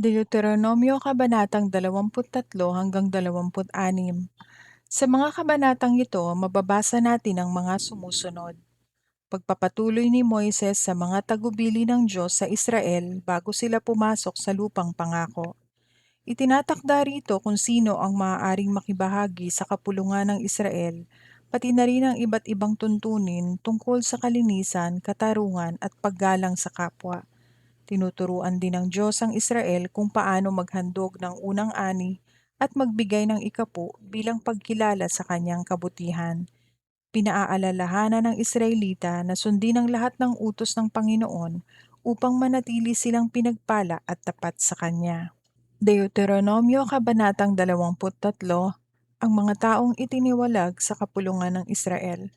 Deuteronomio Kabanatang 23 hanggang 26 Sa mga kabanatang ito, mababasa natin ang mga sumusunod. Pagpapatuloy ni Moises sa mga tagubili ng Diyos sa Israel bago sila pumasok sa lupang pangako. Itinatakda rito kung sino ang maaaring makibahagi sa kapulungan ng Israel, pati na rin ang iba't ibang tuntunin tungkol sa kalinisan, katarungan at paggalang sa kapwa. Tinuturuan din ng Diyos ang Israel kung paano maghandog ng unang ani at magbigay ng ikapu bilang pagkilala sa kanyang kabutihan. Pinaaalalahanan ng Israelita na sundin ang lahat ng utos ng Panginoon upang manatili silang pinagpala at tapat sa Kanya. Deuteronomio Kabanatang 23 Ang mga taong itiniwalag sa kapulungan ng Israel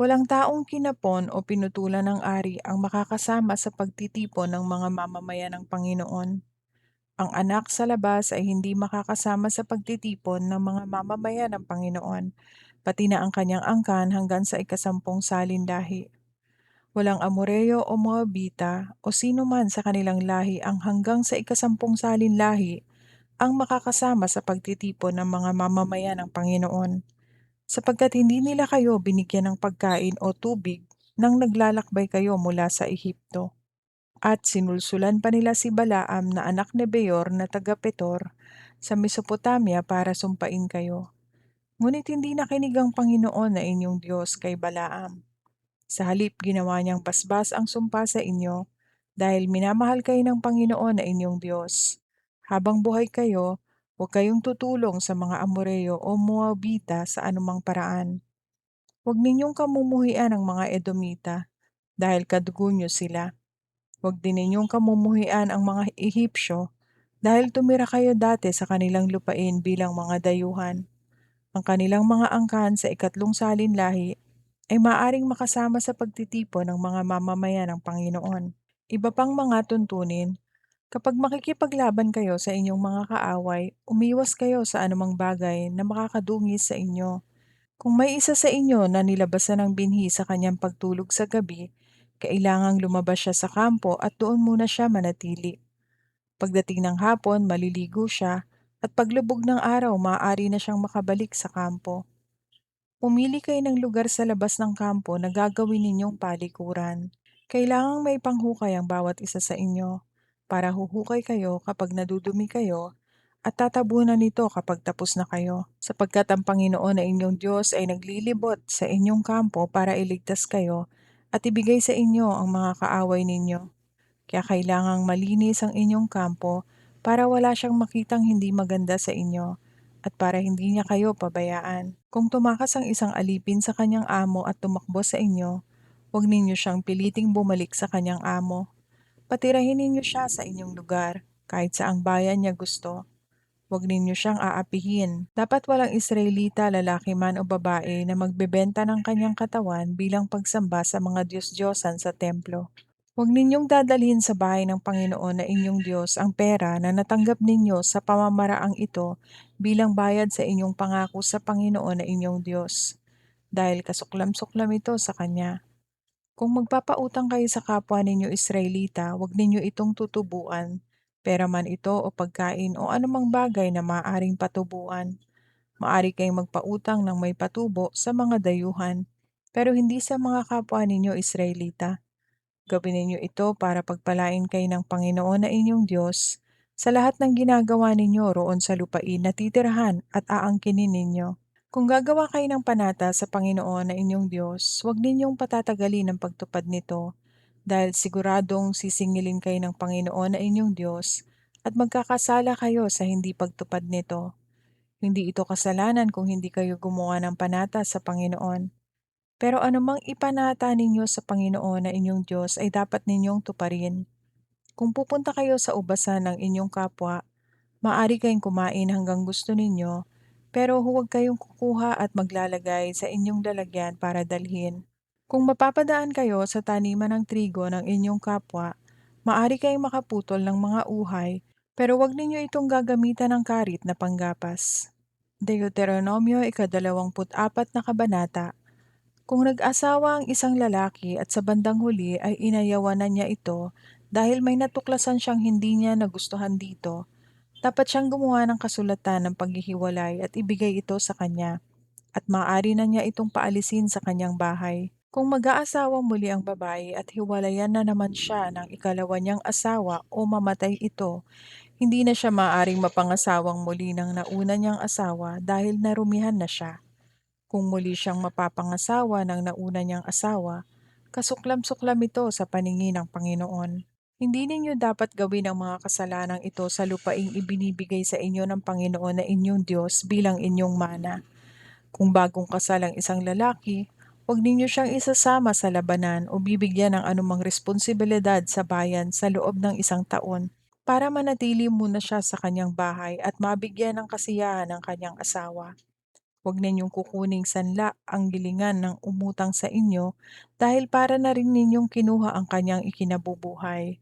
Walang taong kinapon o pinutulan ng ari ang makakasama sa pagtitipon ng mga mamamayan ng Panginoon. Ang anak sa labas ay hindi makakasama sa pagtitipon ng mga mamamayan ng Panginoon, pati na ang kanyang angkan hanggang sa ikasampung salin lahi. Walang Amoreo o Moabita o sino man sa kanilang lahi ang hanggang sa ikasampung salin lahi ang makakasama sa pagtitipon ng mga mamamayan ng Panginoon sapagkat hindi nila kayo binigyan ng pagkain o tubig nang naglalakbay kayo mula sa Ehipto. At sinulsulan pa nila si Balaam na anak ni Beor na taga Petor sa Mesopotamia para sumpain kayo. Ngunit hindi nakinig ang Panginoon na inyong Diyos kay Balaam. Sa halip ginawa niyang basbas ang sumpa sa inyo dahil minamahal kayo ng Panginoon na inyong Diyos. Habang buhay kayo, Huwag kayong tutulong sa mga Amoreo o Moabita sa anumang paraan. Huwag ninyong kamumuhian ang mga Edomita, dahil kadugo nyo sila. Huwag din ninyong kamumuhian ang mga Ehipsyo, dahil tumira kayo dati sa kanilang lupain bilang mga dayuhan. Ang kanilang mga angkan sa ikatlong salin lahi ay maaring makasama sa pagtitipon ng mga mamamayan ng Panginoon. Iba pang mga tuntunin Kapag makikipaglaban kayo sa inyong mga kaaway, umiwas kayo sa anumang bagay na makakadungis sa inyo. Kung may isa sa inyo na nilabasan ng binhi sa kanyang pagtulog sa gabi, kailangang lumabas siya sa kampo at doon muna siya manatili. Pagdating ng hapon, maliligo siya at paglubog ng araw, maaari na siyang makabalik sa kampo. Pumili kayo ng lugar sa labas ng kampo na gagawin ninyong palikuran. Kailangang may panghukay ang bawat isa sa inyo para huhukay kayo kapag nadudumi kayo at tatabunan nito kapag tapos na kayo, sapagkat ang Panginoon na inyong Diyos ay naglilibot sa inyong kampo para iligtas kayo at ibigay sa inyo ang mga kaaway ninyo. Kaya kailangang malinis ang inyong kampo para wala siyang makitang hindi maganda sa inyo at para hindi niya kayo pabayaan. Kung tumakas ang isang alipin sa kanyang amo at tumakbo sa inyo, huwag ninyo siyang piliting bumalik sa kanyang amo Patirahin ninyo siya sa inyong lugar, kahit sa ang bayan niya gusto. Huwag ninyo siyang aapihin. Dapat walang Israelita, lalaki man o babae, na magbebenta ng kanyang katawan bilang pagsamba sa mga Diyos-Diyosan sa templo. Huwag ninyong dadalhin sa bahay ng Panginoon na inyong Diyos ang pera na natanggap ninyo sa pamamaraang ito bilang bayad sa inyong pangako sa Panginoon na inyong Diyos, dahil kasuklam-suklam ito sa Kanya. Kung magpapautang kayo sa kapwa ninyo Israelita, huwag ninyo itong tutubuan, pera man ito o pagkain o anumang bagay na maaaring patubuan. Maari kayong magpautang ng may patubo sa mga dayuhan, pero hindi sa mga kapwa ninyo Israelita. Gawin ninyo ito para pagpalain kayo ng Panginoon na inyong Diyos sa lahat ng ginagawa ninyo roon sa lupain na titirahan at aangkinin ninyo. Kung gagawa kayo ng panata sa Panginoon na inyong Diyos, huwag ninyong patatagalin ang pagtupad nito, dahil siguradong sisingilin kayo ng Panginoon na inyong Diyos at magkakasala kayo sa hindi pagtupad nito. Hindi ito kasalanan kung hindi kayo gumawa ng panata sa Panginoon. Pero anumang ipanata ninyo sa Panginoon na inyong Diyos ay dapat ninyong tuparin. Kung pupunta kayo sa ubasan ng inyong kapwa, maaari kayong kumain hanggang gusto ninyo, pero huwag kayong kukuha at maglalagay sa inyong lalagyan para dalhin. Kung mapapadaan kayo sa taniman ng trigo ng inyong kapwa, maari kayong makaputol ng mga uhay, pero huwag ninyo itong gagamitan ng karit na panggapas. Deuteronomio ikadalawamput apat na kabanata Kung nag-asawa ang isang lalaki at sa bandang huli ay inayawanan niya ito Dahil may natuklasan siyang hindi niya nagustuhan dito, dapat siyang gumawa ng kasulatan ng paghihiwalay at ibigay ito sa kanya, at maaari na niya itong paalisin sa kanyang bahay. Kung mag-aasawa muli ang babae at hiwalayan na naman siya ng ikalawa niyang asawa o mamatay ito, hindi na siya maaaring mapangasawang muli ng nauna niyang asawa dahil narumihan na siya. Kung muli siyang mapapangasawa ng nauna niyang asawa, kasuklam-suklam ito sa paningin ng Panginoon. Hindi ninyo dapat gawin ang mga kasalanang ito sa lupaing ibinibigay sa inyo ng Panginoon na inyong Diyos bilang inyong mana. Kung bagong kasal ang isang lalaki, huwag ninyo siyang isasama sa labanan o bibigyan ng anumang responsibilidad sa bayan sa loob ng isang taon para manatili muna siya sa kanyang bahay at mabigyan ng kasiyahan ng kanyang asawa. Huwag ninyong kukuning sanla ang gilingan ng umutang sa inyo dahil para na rin ninyong kinuha ang kanyang ikinabubuhay.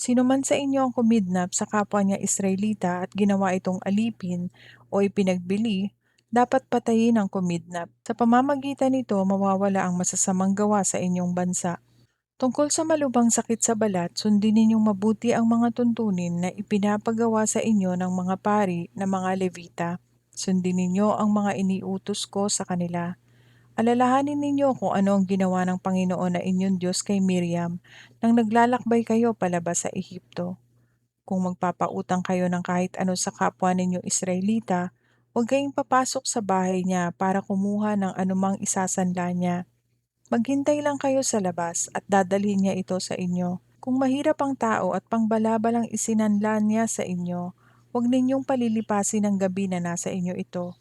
Sino man sa inyo ang kumidnap sa kapwa niya Israelita at ginawa itong alipin o ipinagbili, dapat patayin ang kumidnap. Sa pamamagitan nito, mawawala ang masasamang gawa sa inyong bansa. Tungkol sa malubhang sakit sa balat, sundin ninyong mabuti ang mga tuntunin na ipinapagawa sa inyo ng mga pari na mga levita. Sundin ninyo ang mga iniutos ko sa kanila. Alalahanin ninyo kung ano ang ginawa ng Panginoon na inyong Diyos kay Miriam nang naglalakbay kayo palabas sa Ehipto. Kung magpapautang kayo ng kahit ano sa kapwa ninyong Israelita, huwag kayong papasok sa bahay niya para kumuha ng anumang isasanla niya. Maghintay lang kayo sa labas at dadalhin niya ito sa inyo. Kung mahirap ang tao at pangbalabalang isinanla niya sa inyo, huwag ninyong palilipasin ang gabi na nasa inyo ito.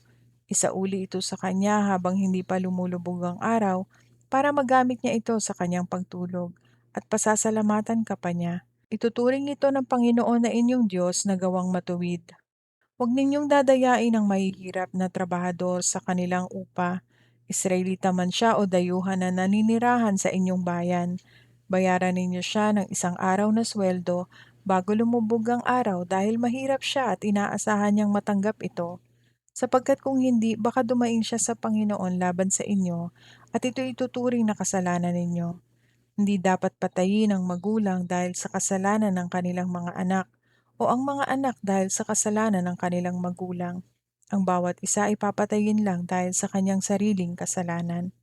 Isauli ito sa kanya habang hindi pa lumulubog ang araw para magamit niya ito sa kanyang pagtulog at pasasalamatan ka pa niya. Ituturing ito ng Panginoon na inyong Diyos na gawang matuwid. Huwag ninyong dadayain ang mahihirap na trabahador sa kanilang upa. Israelita man siya o dayuhan na naninirahan sa inyong bayan. Bayaran ninyo siya ng isang araw na sweldo bago lumubog ang araw dahil mahirap siya at inaasahan niyang matanggap ito. Sapagkat kung hindi, baka dumaing siya sa Panginoon laban sa inyo at ito ituturing na kasalanan ninyo. Hindi dapat patayin ang magulang dahil sa kasalanan ng kanilang mga anak o ang mga anak dahil sa kasalanan ng kanilang magulang. Ang bawat isa ay papatayin lang dahil sa kanyang sariling kasalanan.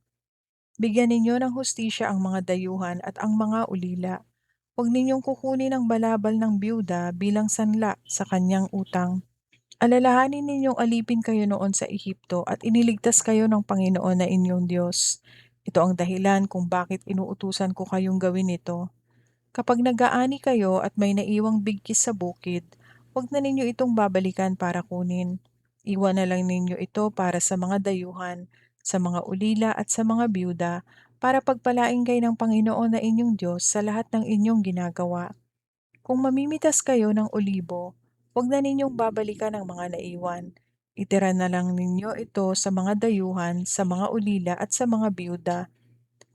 Bigyan ninyo ng hustisya ang mga dayuhan at ang mga ulila. Huwag ninyong kukunin ang balabal ng byuda bilang sanla sa kanyang utang. Alalahanin ninyong alipin kayo noon sa Ehipto at iniligtas kayo ng Panginoon na inyong Diyos. Ito ang dahilan kung bakit inuutusan ko kayong gawin ito. Kapag nag-aani kayo at may naiwang bigkis sa bukid, huwag na ninyo itong babalikan para kunin. Iwan na lang ninyo ito para sa mga dayuhan, sa mga ulila at sa mga byuda, para pagpalain kayo ng Panginoon na inyong Diyos sa lahat ng inyong ginagawa. Kung mamimitas kayo ng olibo, Huwag na ninyong babalikan ang mga naiwan. Itira na lang ninyo ito sa mga dayuhan, sa mga ulila at sa mga biyuda.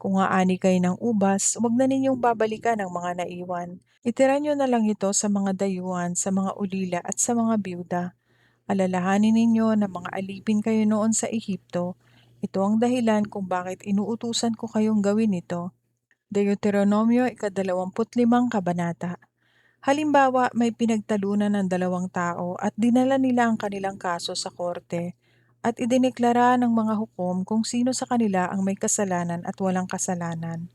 Kung aani kayo ng ubas, huwag na ninyong babalikan ang mga naiwan. Itira nyo na lang ito sa mga dayuhan, sa mga ulila at sa mga biyuda. Alalahanin ninyo na mga alipin kayo noon sa Ehipto. Ito ang dahilan kung bakit inuutusan ko kayong gawin ito. Deuteronomio ikadalawamput limang kabanata. Halimbawa, may pinagtalunan ng dalawang tao at dinala nila ang kanilang kaso sa korte at idineklara ng mga hukom kung sino sa kanila ang may kasalanan at walang kasalanan.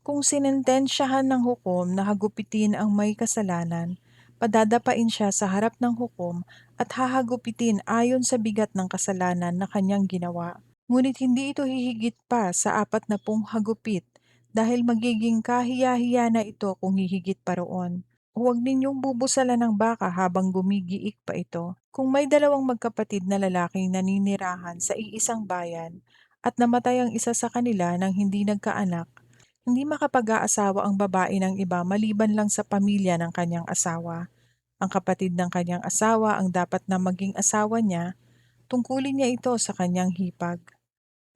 Kung sinentensyahan ng hukom na hagupitin ang may kasalanan, padadapain siya sa harap ng hukom at hahagupitin ayon sa bigat ng kasalanan na kanyang ginawa. Ngunit hindi ito hihigit pa sa apat na pong hagupit dahil magiging kahiya-hiya na ito kung hihigit pa roon. Huwag ninyong bubusalan ng baka habang gumigiik pa ito. Kung may dalawang magkapatid na lalaking naninirahan sa iisang bayan at namatay ang isa sa kanila nang hindi nagkaanak, hindi makapag-aasawa ang babae ng iba maliban lang sa pamilya ng kanyang asawa. Ang kapatid ng kanyang asawa ang dapat na maging asawa niya, tungkulin niya ito sa kanyang hipag.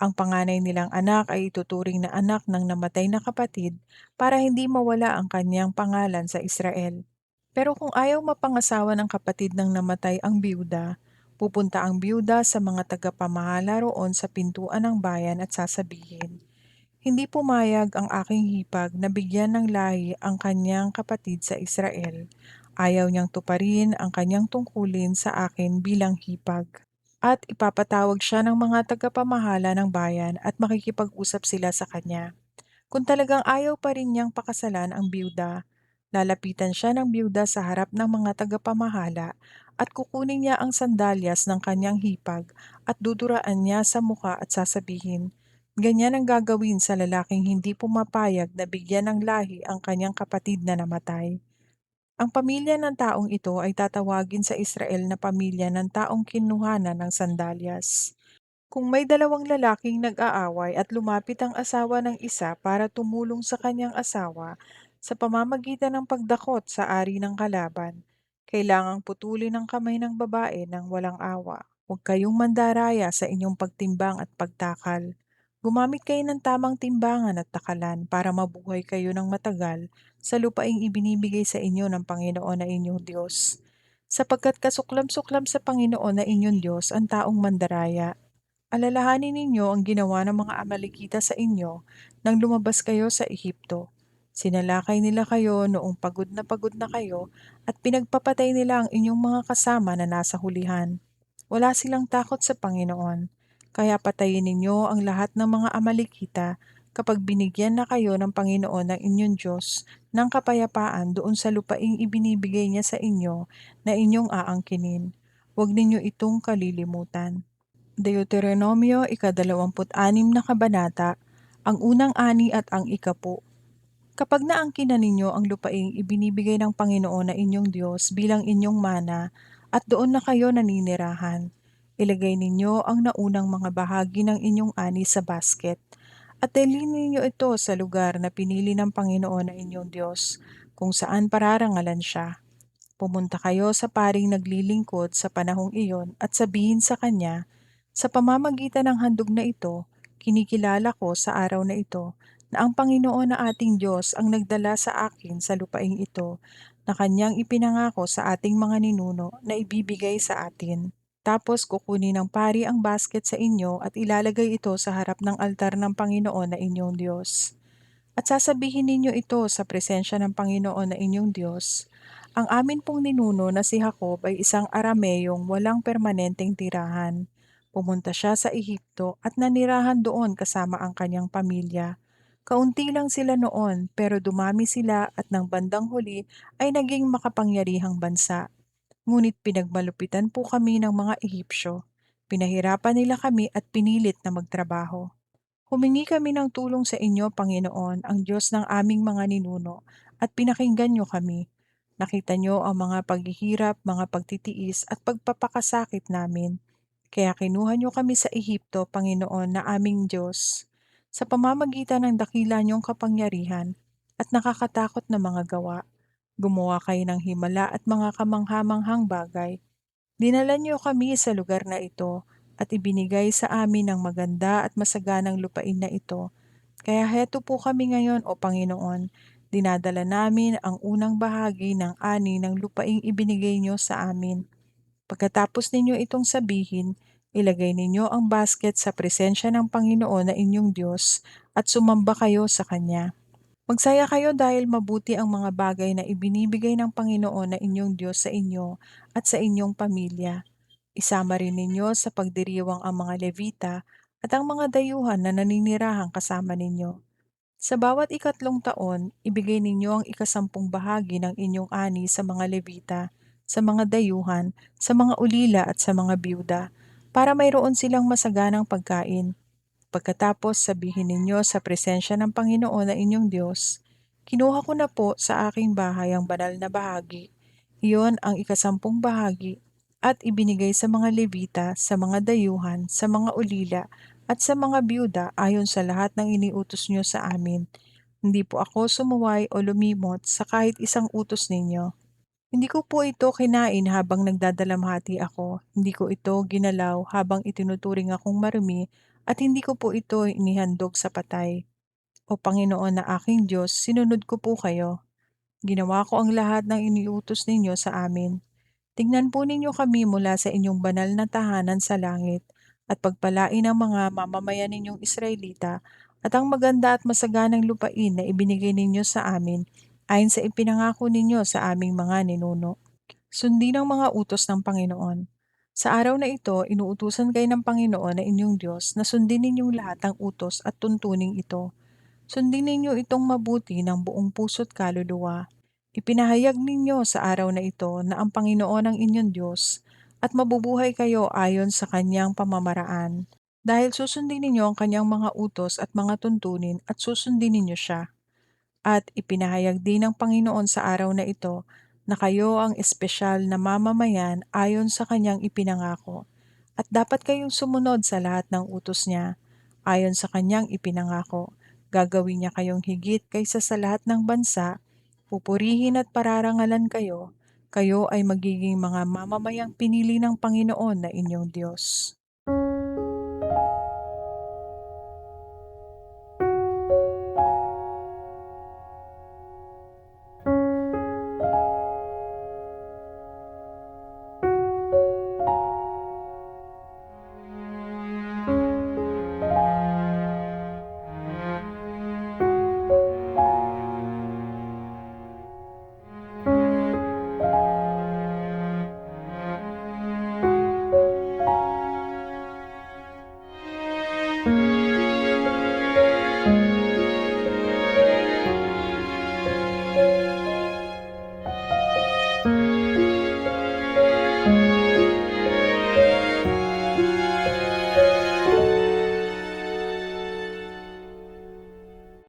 Ang panganay nilang anak ay ituturing na anak ng namatay na kapatid para hindi mawala ang kanyang pangalan sa Israel. Pero kung ayaw mapangasawa ng kapatid ng namatay ang biyuda, pupunta ang biyuda sa mga tagapamahala roon sa pintuan ng bayan at sasabihin, Hindi pumayag ang aking hipag na bigyan ng lahi ang kanyang kapatid sa Israel. Ayaw niyang tuparin ang kanyang tungkulin sa akin bilang hipag. At ipapatawag siya ng mga tagapamahala ng bayan at makikipag-usap sila sa kanya. Kung talagang ayaw pa rin niyang pakasalan ang biyuda, lalapitan siya ng biyuda sa harap ng mga tagapamahala at kukunin niya ang sandalyas ng kanyang hipag at duduraan niya sa muka at sasabihin, Ganyan ang gagawin sa lalaking hindi pumapayag na bigyan ng lahi ang kanyang kapatid na namatay. Ang pamilya ng taong ito ay tatawagin sa Israel na pamilya ng taong kinuhanan ng sandalyas. Kung may dalawang lalaking nag-aaway at lumapit ang asawa ng isa para tumulong sa kanyang asawa sa pamamagitan ng pagdakot sa ari ng kalaban, kailangang putulin ang kamay ng babae ng walang awa. Huwag kayong mandaraya sa inyong pagtimbang at pagtakal. Gumamit kayo ng tamang timbangan at takalan para mabuhay kayo ng matagal sa lupaing ibinibigay sa inyo ng Panginoon na inyong Diyos. Sapagkat kasuklam-suklam sa Panginoon na inyong Diyos ang taong mandaraya. Alalahanin ninyo ang ginawa ng mga Amalekita sa inyo nang lumabas kayo sa Ehipto. Sinalakay nila kayo noong pagod na pagod na kayo at pinagpapatay nila ang inyong mga kasama na nasa hulihan. Wala silang takot sa Panginoon kaya patayin ninyo ang lahat ng mga Amalekita kapag binigyan na kayo ng Panginoon ng inyong Diyos ng kapayapaan doon sa lupaing ibinibigay niya sa inyo na inyong aangkinin. Huwag ninyo itong kalilimutan. Deuteronomio ikadalawamput-anim na kabanata, ang unang ani at ang ikapu. Kapag naangkin na ninyo ang lupaing ibinibigay ng Panginoon na inyong Diyos bilang inyong mana at doon na kayo naninirahan, Ilagay ninyo ang naunang mga bahagi ng inyong ani sa basket at dalhin ninyo ito sa lugar na pinili ng Panginoon na inyong Diyos kung saan pararangalan siya. Pumunta kayo sa paring naglilingkod sa panahong iyon at sabihin sa kanya, sa pamamagitan ng handog na ito, kinikilala ko sa araw na ito na ang Panginoon na ating Diyos ang nagdala sa akin sa lupaing ito na kanyang ipinangako sa ating mga ninuno na ibibigay sa atin. Tapos kukunin ng pari ang basket sa inyo at ilalagay ito sa harap ng altar ng Panginoon na inyong Diyos. At sasabihin ninyo ito sa presensya ng Panginoon na inyong Diyos. Ang amin pong ninuno na si Jacob ay isang Arameyong walang permanenteng tirahan. Pumunta siya sa Ehipto at nanirahan doon kasama ang kanyang pamilya. Kaunti lang sila noon pero dumami sila at ng bandang huli ay naging makapangyarihang bansa. Ngunit pinagmalupitan po kami ng mga Ehipsyo. Pinahirapan nila kami at pinilit na magtrabaho. Humingi kami ng tulong sa inyo, Panginoon, ang Diyos ng aming mga ninuno, at pinakinggan niyo kami. Nakita niyo ang mga paghihirap, mga pagtitiis at pagpapakasakit namin. Kaya kinuha niyo kami sa Ehipto, Panginoon, na aming Diyos, sa pamamagitan ng dakila niyong kapangyarihan at nakakatakot na mga gawa. Gumawa kayo ng himala at mga kamanghamanghang bagay. Dinala niyo kami sa lugar na ito at ibinigay sa amin ang maganda at masaganang lupain na ito. Kaya heto po kami ngayon, O Panginoon, dinadala namin ang unang bahagi ng ani ng lupaing ibinigay niyo sa amin. Pagkatapos ninyo itong sabihin, ilagay ninyo ang basket sa presensya ng Panginoon na inyong Diyos at sumamba kayo sa Kanya. Magsaya kayo dahil mabuti ang mga bagay na ibinibigay ng Panginoon na inyong Diyos sa inyo at sa inyong pamilya. Isama rin ninyo sa pagdiriwang ang mga Levita at ang mga dayuhan na naninirahang kasama ninyo. Sa bawat ikatlong taon, ibigay ninyo ang ikasampung bahagi ng inyong ani sa mga Levita, sa mga dayuhan, sa mga ulila at sa mga biyuda, para mayroon silang masaganang pagkain Pagkatapos sabihin ninyo sa presensya ng Panginoon na inyong Diyos, Kinuha ko na po sa aking bahay ang banal na bahagi. Iyon ang ikasampung bahagi at ibinigay sa mga Levita, sa mga dayuhan, sa mga ulila, at sa mga byuda ayon sa lahat ng iniutos niyo sa amin. Hindi po ako sumuway o lumimot sa kahit isang utos ninyo. Hindi ko po ito kinain habang nagdadalamhati ako. Hindi ko ito ginalaw habang itinuturing akong marumi at hindi ko po ito inihandog sa patay. O Panginoon na aking Diyos, sinunod ko po kayo. Ginawa ko ang lahat ng iniutos ninyo sa amin. Tingnan po ninyo kami mula sa inyong banal na tahanan sa langit at pagpalain ang mga mamamayan ninyong Israelita at ang maganda at masaganang lupain na ibinigay ninyo sa amin ayon sa ipinangako ninyo sa aming mga ninuno. Sundin ang mga utos ng Panginoon. Sa araw na ito, inuutusan kayo ng Panginoon na inyong Diyos na sundin ninyong lahat ng utos at tuntuning ito. Sundin ninyo itong mabuti ng buong puso't kaluluwa. Ipinahayag ninyo sa araw na ito na ang Panginoon ang inyong Diyos at mabubuhay kayo ayon sa kanyang pamamaraan. Dahil susundin ninyo ang kanyang mga utos at mga tuntunin at susundin ninyo siya. At ipinahayag din ng Panginoon sa araw na ito na kayo ang espesyal na mamamayan ayon sa kanyang ipinangako at dapat kayong sumunod sa lahat ng utos niya ayon sa kanyang ipinangako. Gagawin niya kayong higit kaysa sa lahat ng bansa, pupurihin at pararangalan kayo, kayo ay magiging mga mamamayang pinili ng Panginoon na inyong Diyos.